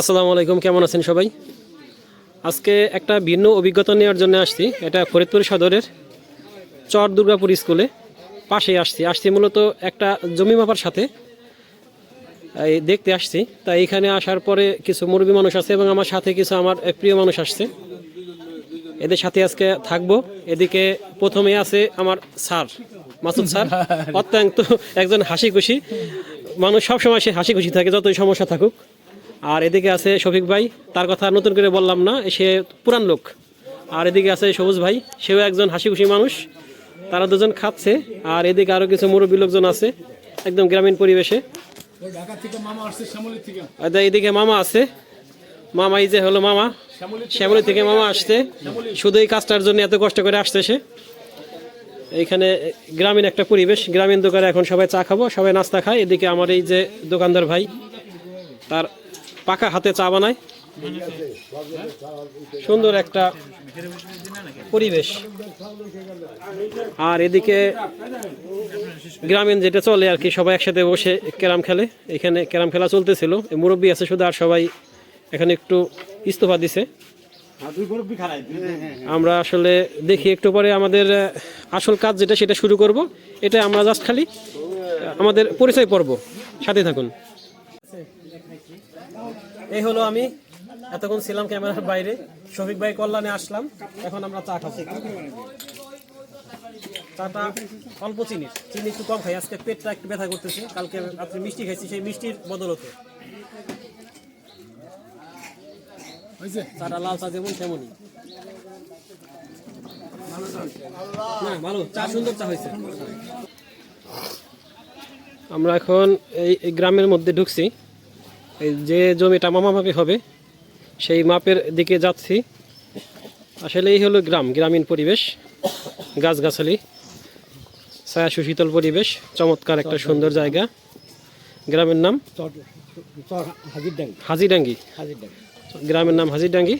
আসসালামু আলাইকুম কেমন আছেন সবাই? আজকে একটা ভিন্ন অভিজ্ঞতা নেওয়ার জন্য আসছি। এটা ফরিদপুর সদরের চর দুর্গাপুর স্কুলে পাশেই আসছি। আসছি মূলত একটা জমি মাপার সাথে। এই দেখতে আসছি। তাই এখানে আসার পরে কিছু মুরব্বী মানুষ আছে এবং আমার সাথে কিছু আমার প্রিয় মানুষ আসছে। এদের সাথে আজকে থাকব। এদিকে প্রথমে আছে আমার স্যার মাসুদ স্যার। অত্যন্ত একজন হাসি খুশি মানুষ সবসময় সে হাসি খুশি থাকে যতই সমস্যা থাকুক। আর এদিকে আছে শফিক ভাই। তার কথা নতুন করে বললাম না, সে পুরান লোক। আর এদিকে আছে সবুজ ভাই, সেও একজন হাসি খুশি মানুষ। তারা দুজন খাচ্ছে, আর এদিকে আরও কিছু মুরব্বী লোকজন আছে, একদম গ্রামীণ পরিবেশে। এদিকে মামা আছে। মামা, এই যে হলো মামা। শ্যামলী থেকে মামা আসছে। শুধু এই কাজটার জন্য এত কষ্ট করে আসছে সে। এইখানে গ্রামীণ একটা পরিবেশ, গ্রামীণ দোকানে এখন সবাই চা খাব, সবাই নাস্তা খায়। এদিকে আমার এই যে দোকানদার ভাই, তার পাকা হাতে চা বানায়। সুন্দর একটা পরিবেশ। আর এদিকে গ্রামীণ যেটা চলে আর কি, সবাই একসাথে বসে ক্যারাম খেলে। এখানে ক্যারাম খেলা চলতেছিল। মুরব্বী আছে শুধু আর সবাই এখানে একটু ইস্তফা দিছে। আমরা আসলে দেখি একটু পরে আমাদের আসল কাজ যেটা সেটা শুরু করব। এটা আমরা জাস্ট খালি আমাদের পরিচয় পর্ব। সাথে থাকুন। এই হলো আমি। এতক্ষণ ছিলাম ক্যামেরার বাইরে। শফিক ভাই কল্যাণে আসলাম। এখন আমরা চা খাব। চাটা অল্প চিনির চিনি একটু কম খাই। আজকে পেটটা একটু ব্যথা করতেছে। কালকে রাত্রে মিষ্টি খাইছি। সেই মিষ্টির বদলতে। চাটা লাল চা যেমন তেমনই। না ভালো। চা সুন্দর চা হয়েছে। আমরা এখন এই এই গ্রামের মধ্যে ঢুকছি। যে জমিটা মামা মাপে হবে সেই মাপের দিকে যাচ্ছি। আসলে এই হলো গ্রাম গ্রামীণ পরিবেশ গাছগাছালি ছায়া সুশীতল পরিবেশ চমৎকার একটা সুন্দর জায়গা। গ্রামের নাম? হাজিরডাঙ্গি। হাজিডাঙ্গি গ্রামের নাম হাজিরডাঙ্গি।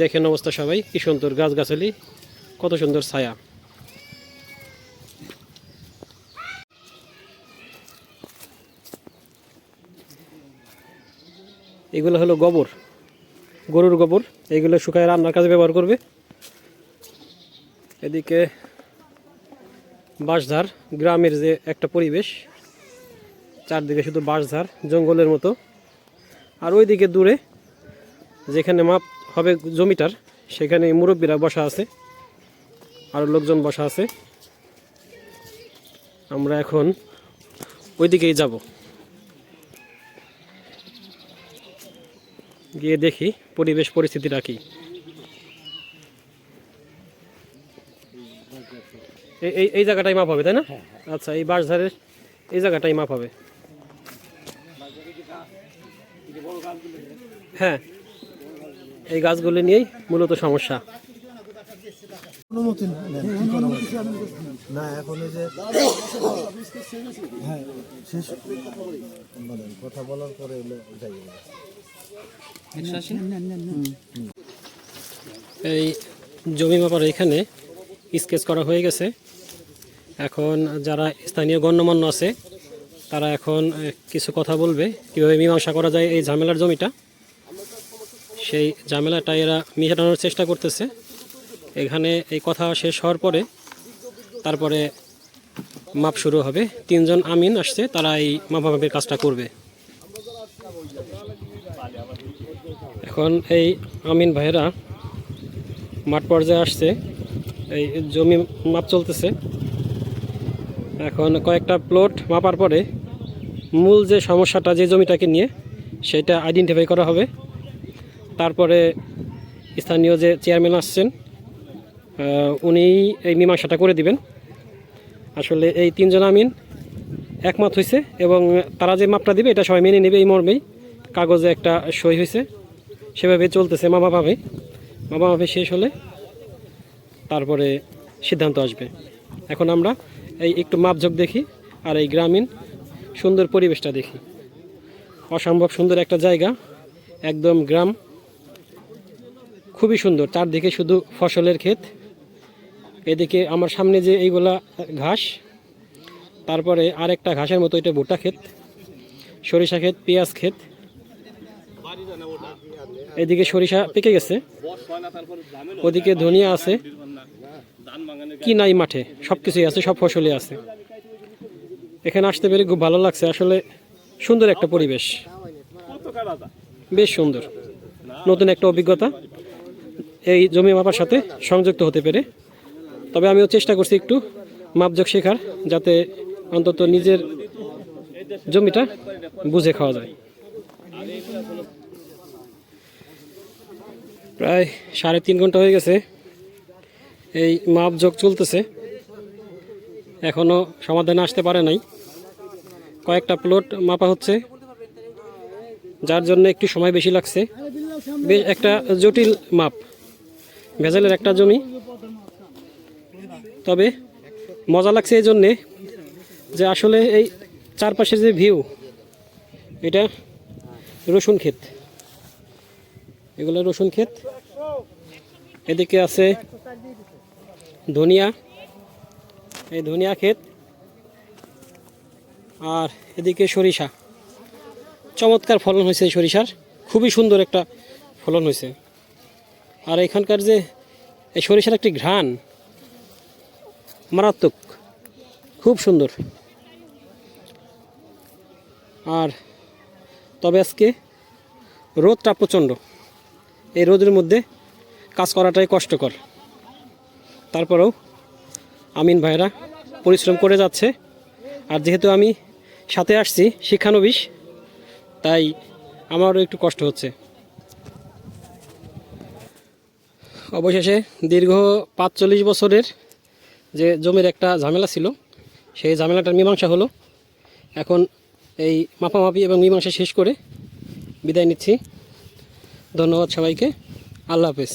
দেখেন অবস্থা সবাই কি সুন্দর গাছগাছালি কত সুন্দর ছায়া। এগুলো হলো গোবর, গরুর গোবর। এগুলো শুকায় রান্নার কাজে ব্যবহার করবে। এদিকে বাঁশঝাড়, গ্রামের যে একটা পরিবেশ, চারদিকে শুধু বাঁশঝাড়, জঙ্গলের মতো। আর ওইদিকে দূরে যেখানে মাপ হবে জমিটার সেখানে মুরব্বীরা বসা আছে। আরও লোকজন বসা আছে। আমরা এখন ওইদিকেই যাব। গিয়ে দেখি পরিবেশ পরিস্থিতিটা কি। এই- এই এই জায়গাটাই মাপ হবে তাই না? আচ্ছা এই বাঁশঝাড়ের এই জায়গাটাই মাপ হবে। হ্যাঁ এই গাছগুলি নিয়েই মূলত সমস্যা। অনুমতি না এখন যে হ্যাঁ কথা বলার পরে যাই এই জমি মাপার এখানে স্কেচ করা হয়ে গেছে। এখন যারা স্থানীয় গণ্যমান্য আছে তারা এখন কিছু কথা বলবে। কীভাবে মীমাংসা করা যায় এই ঝামেলার জমিটা? সেই ঝামেলাটা এরা মেটানোর চেষ্টা করতেছে। এখানে এই কথা শেষ হওয়ার পরে তারপরে মাপ শুরু হবে। তিনজন আমিন আসছে তারা এই মাপামাপির কাজটা করবে। এখন এই আমিন ভাইয়েরা মাঠ পর্যায়ে আসছে। এই জমি মাপ চলতেছে। এখন কয়েকটা প্লট মাপার পরে মূল যে সমস্যাটা যে জমিটাকে নিয়ে, সেটা আইডেন্টিফাই করা হবে। তারপরে স্থানীয় যে চেয়ারম্যান আসছেন উনি এই মীমাংসাটা করে দিবেন। আসলে এই তিনজন আমিন একমত হয়েছে এবং তারা যে মাপটা দিবে, এটা সবাই মেনে নেবে এই মর্মেই। কাগজে একটা সই হয়েছে সেভাবে চলতেছে মামা মাপে মামা মাপে শেষ হলে তারপরে সিদ্ধান্ত আসবে। এখন আমরা এই একটু মাপঝোক দেখি আর এই গ্রামীণ সুন্দর পরিবেশটা দেখি। অসম্ভব সুন্দর একটা জায়গা। একদম গ্রাম। খুবই সুন্দর। চারদিকে শুধু ফসলের ক্ষেত। এদিকে আমার সামনে যে এইগুলা ঘাস তারপরে আরেকটা ঘাসের মতো, এটা ভুট্টা ক্ষেত, সরিষা ক্ষেত, পেঁয়াজ ক্ষেত। এদিকে সরিষা পেকে গেছে। ওদিকে ধনিয়া আছে। কি নাই মাঠে সব কিছুই আছে, সব ফসলই আছে। এখানে আসতে পেরে খুব ভালো লাগছে, আসলে সুন্দর একটা পরিবেশ। বেশ সুন্দর। নতুন একটা অভিজ্ঞতা। এই জমি মাপার সাথে সংযুক্ত হতে পেরে। তবে আমিও চেষ্টা করছি একটু মাপযোগ শেখার, যাতে অন্তত নিজের জমিটা বুঝে খাওয়া যায়। প্রায় সাড়ে তিন ঘণ্টা হয়ে গেছে। এই মাপযোগ চলতেছে। এখনও সমাধানে আসতে পারে নাই। কয়েকটা প্লট মাপা হচ্ছে। যার জন্য একটু সময় বেশি লাগছে। বেশ একটা জটিল মাপ। ভেজালের একটা জমি। তবে মজা লাগছে এই জন্যে যে আসলে এই চারপাশের যে ভিউ এটা রসুন ক্ষেত। এগুলো রসুন ক্ষেত। এদিকে আছে ধনিয়া। এই ধনিয়া ক্ষেত। আর এদিকে সরিষা। চমৎকার ফলন হয়েছে সরিষার। খুবই সুন্দর একটা ফলন হয়েছে। আর এখানকার যে এই সরিষার একটি ঘ্রাণ মারাত্মক। খুব সুন্দর। আর তবে আজকে রোদটা প্রচণ্ড। এই রোদের মধ্যে কাজ করাটাই কষ্টকর। তারপরেও আমিন ভাইরা পরিশ্রম করে যাচ্ছে। আর যেহেতু আমি সাথে আসছি শিক্ষানবিশ, তাই আমারও একটু কষ্ট হচ্ছে। অবশেষে দীর্ঘ পাঁচচল্লিশ বছরের যে জমির একটা ঝামেলা ছিল সেই ঝামেলাটার মীমাংসা হলো। এখন এই মাপামাপি এবং মীমাংসা শেষ করে বিদায় নিচ্ছি। ধন্যবাদ সবাইকে। আল্লাহ হাফেজ।